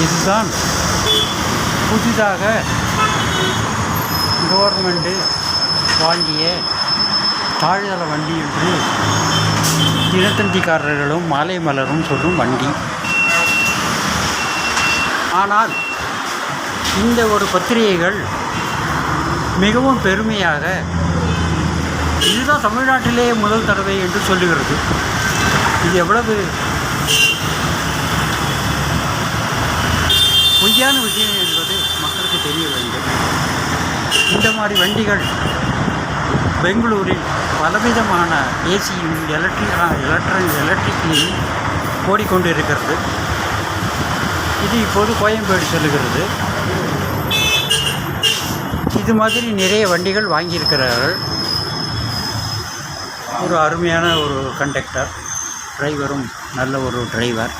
இதுதான் புதிதாக கவர்மெண்ட்டு வாங்கிய தாழ்தள வண்டி என்று தினத்தந்திக்காரர்களும் மாலை மலரும் சொல்லும் வண்டி. ஆனால் இந்த ஒரு பத்திரிகைகள் மிகவும் பெருமையாக இதுதான் தமிழ்நாட்டிலேயே முதல் தடவை என்று சொல்லுகிறது. இது எவ்வளவு பொய்யான விஷயம் என்பது மக்களுக்கு தெரிய வேண்டும். இந்த மாதிரி வண்டிகள் பெங்களூரில் பலவிதமான ஏசியும் எலக்ட்ரிக் எலக்ட்ரிக் எலக்ட்ரிக்லையும் ஓடிக்கொண்டிருக்கிறது. இது இப்போது கோயம்பேடு செல்கிறது இது மாதிரி நிறைய வண்டிகள் வாங்கியிருக்கிறார்கள். ஒரு அருமையான ஒரு கண்டக்டர் டிரைவரும் நல்ல ஒரு டிரைவர்